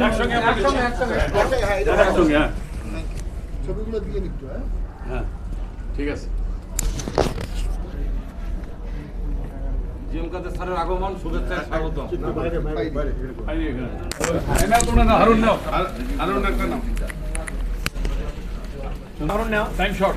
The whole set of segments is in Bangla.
একসঙ্গে হ্যাঁ ছবিগুলো দিয়ে নিচ্ছ হ্যাঁ? হ্যাঁ ঠিক আছে। জিএম কাদের স্যারের আগমন শুভেচ্ছা স্বাগত তোমরা নাও, হারুন নাও। হারুন একটা নাও। হারুন নাও। টাইম শর্ট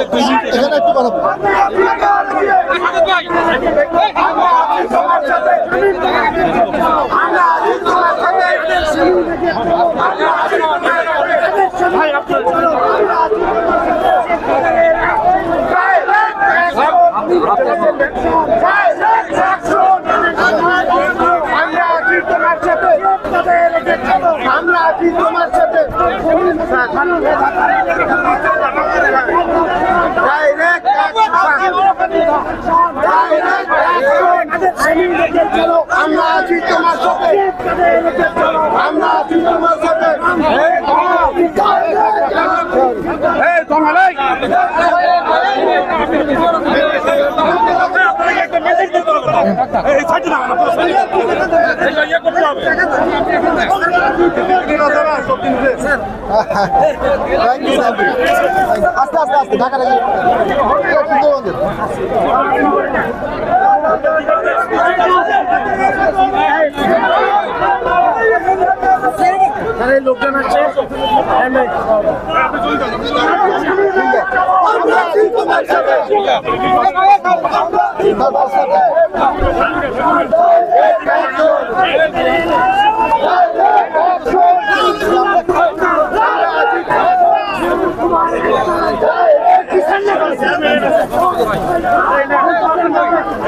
এখানে একটু কথা। আমরা আছি তোমার সাথে আমরা আছি তোমার সাথে আমরা আছি তোমার সাথে থ্যাংক ইউ থ্যাংক ইউ আস্তে আস্তে আস্তে ঢাকা ঢাকা লোকজন আছে। আমরা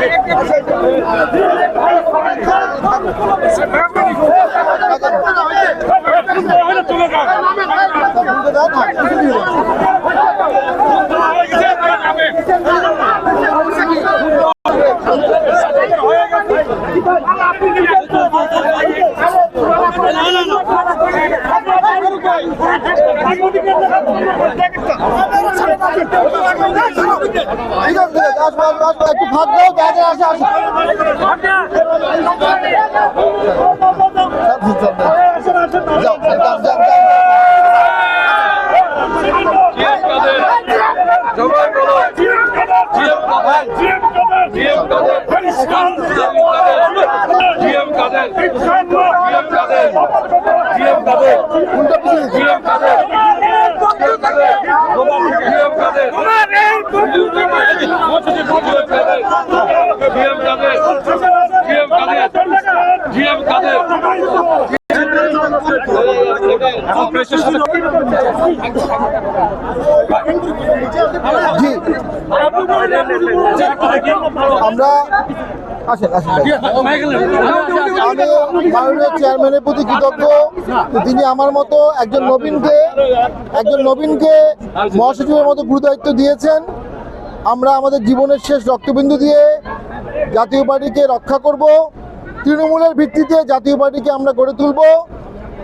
আছি তোমার সাথে তার সাথে বুঝতে দেন না ঠিক আছে ঠিক আছে আসব আসব আসব একটু ফাঁক দাও যাদের আসে আসে যাও যাও যাও যাও সবাই বলো GM Kader GM Kader GM Kader GM Kader GM Kader উল্টো পিছিয়ে GM Kader GM Kader GM Kader GM Kader GM Kader GM Kader ji আমরা চেয়ারম্যানের প্রতি কৃতজ্ঞ। তিনি আমার মতো একজন নবীনকে একজন নবীনকে মহাসচিবের মতো গুরুদায়িত্ব দিয়েছেন। আমরা আমাদের জীবনের শেষ রক্তবিন্দু দিয়ে জাতীয় পার্টিকে রক্ষা করব। তৃণমূলের ভিত্তিতে জাতীয় পার্টিকে আমরা গড়ে তুলব।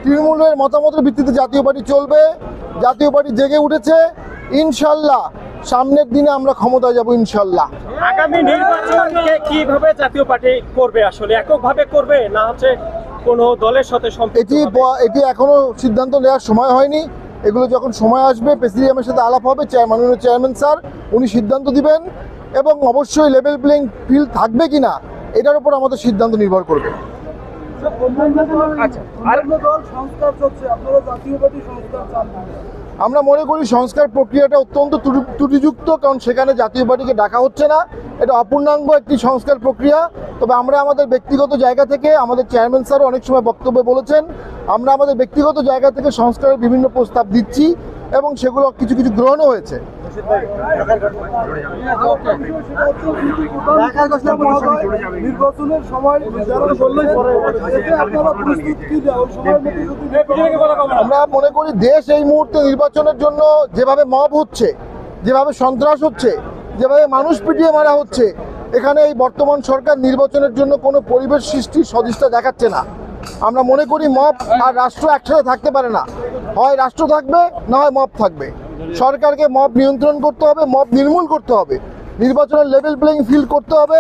তৃণমূলের মতামতের ভিত্তিতে জাতীয় পার্টি চলবে জাতীয় পার্টি জেগে উঠেছে ইনশাল্লাহ সামনের দিনে আমরা ক্ষমতায় যাব ইনশাল্লাহ। আগামী নির্বাচনকে কীভাবে জাতীয় পার্টি করবে আসলে? এককভাবে করবে না হচ্ছে কোন দলের সাথে এটি এটি এখনও সিদ্ধান্ত নেওয়ার সময় হয়নি। এগুলো যখন সময় আসবে প্রেসিডিয়ামের সাথে আলাপ হবে মাননীয় চেয়ারম্যান স্যার উনি সিদ্ধান্ত দিবেন এবং অবশ্যই লেভেল প্লেইং ফিল্ড থাকবে কিনা এটার উপর আমাদের সিদ্ধান্ত নির্ভর করবে। আচ্ছা আর আমরা মনে করি সংস্কার প্রক্রিয়াটা অত্যন্ত ত্রুটি- ত্রুটিযুক্ত কারণ সেখানে জাতীয় পার্টিকে ডাকা হচ্ছে না। এটা অপূর্ণাঙ্গ একটি সংস্কার প্রক্রিয়া। তবে আমরা আমাদের ব্যক্তিগত জায়গা থেকে আমাদের চেয়ারম্যান স্যারও অনেক সময় বক্তব্যে বলেছেন আমরা আমাদের ব্যক্তিগত জায়গা থেকে সংস্কারের বিভিন্ন প্রস্তাব দিচ্ছি এবং সেগুলো কিছু কিছু গ্রহণও হয়েছে। নির্বাচনের সময় আপনারা প্রস্তুত আমরা মনে করি দেশ এই মুহূর্তে নির্বাচনের জন্য যেভাবে মব হচ্ছে যেভাবে সন্ত্রাস হচ্ছে যেভাবে মানুষ পিটিয়ে মারা হচ্ছে এখানে এই বর্তমান সরকার নির্বাচনের জন্য কোনো পরিবেশ সৃষ্টির সদিচ্ছা দেখাচ্ছে না। আমরা মনে করি মব আর রাষ্ট্র একসাথে থাকতে পারে না। হয় রাষ্ট্র থাকবে না হয় মব থাকবে। সরকারকে মব নিয়ন্ত্রণ করতে হবে, মব নির্মূল করতে হবে। নির্বাচনের লেভেল প্লেইং ফিল্ড করতে হবে,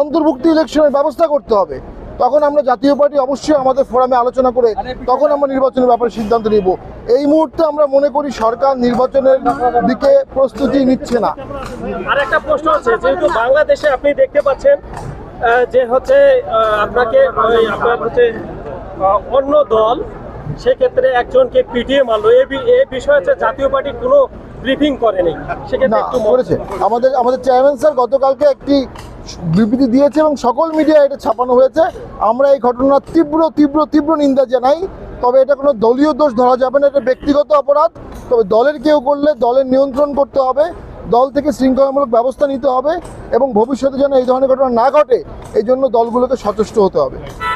অন্তর্ভুক্তি ইলেকশনের ব্যবস্থা করতে হবে। তখন আমরা জাতীয় পার্টি অবশ্যই আমাদের ফোরামে আলোচনা করে তখন আমরা নির্বাচনের ব্যাপারে সিদ্ধান্ত নিব। এই মুহূর্তে আমরা মনে করি সরকার নির্বাচনের দিকে প্রস্তুতি নিচ্ছে না। আর একটা প্রশ্ন আছে, যেহেতু বাংলাদেশে আপনি দেখতে পাচ্ছেন যে হচ্ছে আপনাকে অন্য দল সেক্ষেত্রে একজনকে পিটিয়ে মারলো। এই বিষয়ে হচ্ছে জাতীয় পার্টি কোনো ব্রিফিং করেনি। সেক্ষেত্রে একটু করেছে। আমাদের আমাদের চেয়ারম্যান স্যার গতকালকে একটি বিবৃতি দিয়েছে এবং সকল মিডিয়া এটা ছাপানো হয়েছে। আমরা এই ঘটনার তীব্র তীব্র তীব্র নিন্দা জানাই। তবে এটা কোনো দলীয় দোষ ধরা যাবে না এটা ব্যক্তিগত অপরাধ। তবে দলের কেউ করলে দলের নিয়ন্ত্রণ করতে হবে। দল থেকে শৃঙ্খলামূলক ব্যবস্থা নিতে হবে এবং ভবিষ্যতে যেন এই ধরনের ঘটনা না ঘটে এই জন্য দলগুলোকে সচেষ্ট হতে হবে।